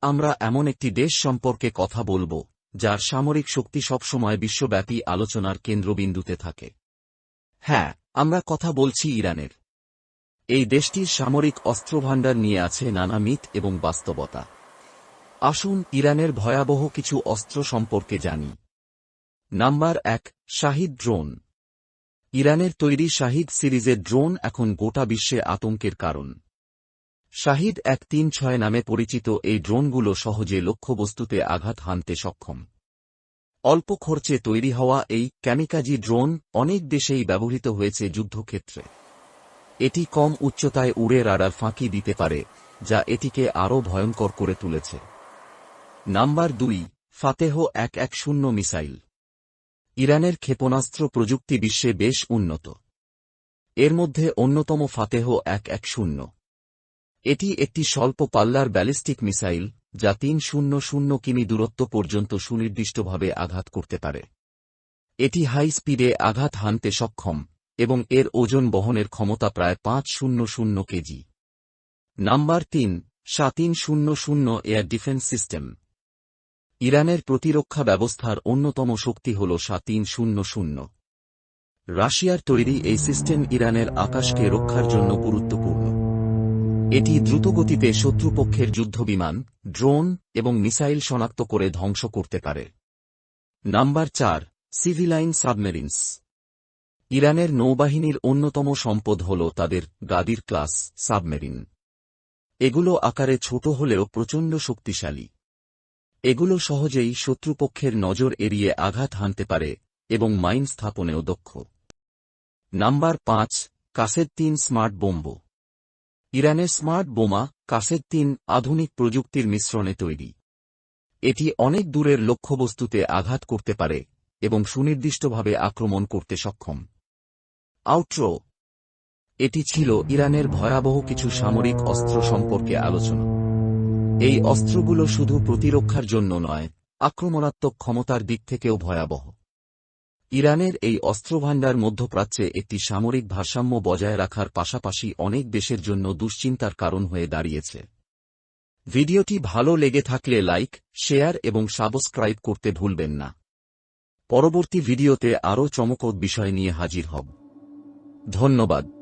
আমরা এমন একটি দেশ সম্পর্কে কথা বলব, যার সামরিক শক্তি সবসময় বিশ্বব্যাপী আলোচনার কেন্দ্রবিন্দুতে থাকে। হ্যাঁ আমরা কথা বলছি ইরানের। এই দেশটির সামরিক অস্ত্রভাণ্ডার নিয়ে আছে নানা মিথ এবং বাস্তবতা। আসুন ইরানের ভয়াবহ কিছু অস্ত্র সম্পর্কে জানি। নাম্বার এক, শাহিদ ড্রোন। ইরানের তৈরি শাহিদ সিরিজের ড্রোন এখন গোটা বিশ্বে আতঙ্কের কারণ। শাহিদ এক তিন ছয় নামে পরিচিত এই ড্রোনগুলো সহজে লক্ষ্যবস্তুতে আঘাত হানতে সক্ষম। অল্প খরচে তৈরি হওয়া এই ক্যামিকাজি ড্রোন অনেক দেশেই ব্যবহৃত হয়েছে যুদ্ধক্ষেত্রে। এটি কম উচ্চতায় উড়ে রাডার ফাঁকি দিতে পারে, যা এটিকে আরও ভয়ঙ্কর করে তুলেছে। নাম্বার দুই, ফাতেহ এক এক শূন্য মিসাইল। ইরানের ক্ষেপণাস্ত্র প্রযুক্তি বিশ্বে বেশ উন্নত। এর মধ্যে অন্যতম ফাতেহ এক এক শূন্য। এটি একটি স্বল্প পাল্লার ব্যালিস্টিক মিসাইল, যা তিন শূন্য শূন্য কিমি দূরত্ব পর্যন্ত সুনির্দিষ্টভাবে আঘাত করতে পারে। এটি হাই স্পিডে আঘাত হানতে সক্ষম, এবং এর ওজন বহনের ক্ষমতা প্রায় পাঁচ শূন্য শূন্য কেজি। নাম্বার তিন সাতিন শূন্য শূন্য এয়ার ডিফেন্স সিস্টেম। ইরানের প্রতিরক্ষা ব্যবস্থার অন্যতম শক্তি হল সাতিন শূন্য শূন্য। রাশিয়ার তৈরি এই সিস্টেম ইরানের আকাশকে রক্ষার জন্য গুরুত্বপূর্ণ। এটি দ্রুতগতিতে শত্রুপক্ষের যুদ্ধবিমান, ড্রোন এবং মিসাইল শনাক্ত করে ধ্বংস করতে পারে। নাম্বার চার, সিভিলাইন সাবমেরিনস। ইরানের নৌবাহিনীর অন্যতম সম্পদ হল তাদের গাদির ক্লাস সাবমেরিন। এগুলো আকারে ছোট হলেও প্রচণ্ড শক্তিশালী। এগুলো সহজেই শত্রুপক্ষের নজর এড়িয়ে আঘাত হানতে পারে এবং মাইন স্থাপনেও দক্ষ। নাম্বার পাঁচ কাসের তিন স্মার্ট বোম্ব। ইরানের স্মার্ট বোমা কাসেদ তিন আধুনিক প্রযুক্তির মিশ্রণে তৈরি। এটি অনেক দূরের লক্ষ্যবস্তুতে আঘাত করতে পারে এবং সুনির্দিষ্টভাবে আক্রমণ করতে সক্ষম। আউট্রো। এটি ছিল ইরানের ভয়াবহ কিছু সামরিক অস্ত্র সম্পর্কে আলোচনা। এই অস্ত্রগুলো শুধু প্রতিরক্ষার জন্য নয়, আক্রমণাত্মক ক্ষমতার দিক থেকেও ভয়াবহ। ইরানের এই অস্ত্রভাণ্ডার মধ্যপ্রাচ্যে একটি সামরিক ভারসাম্য বজায় রাখার পাশাপাশি অনেক দেশের জন্য দুশ্চিন্তার কারণ হয়ে দাঁড়িয়েছে। ভিডিওটি ভালো লেগে থাকলে লাইক, শেয়ার এবং সাবস্ক্রাইব করতে ভুলবেন না। পরবর্তী ভিডিওতে আরও চমকদ বিষয় নিয়ে হাজির হব। ধন্যবাদ।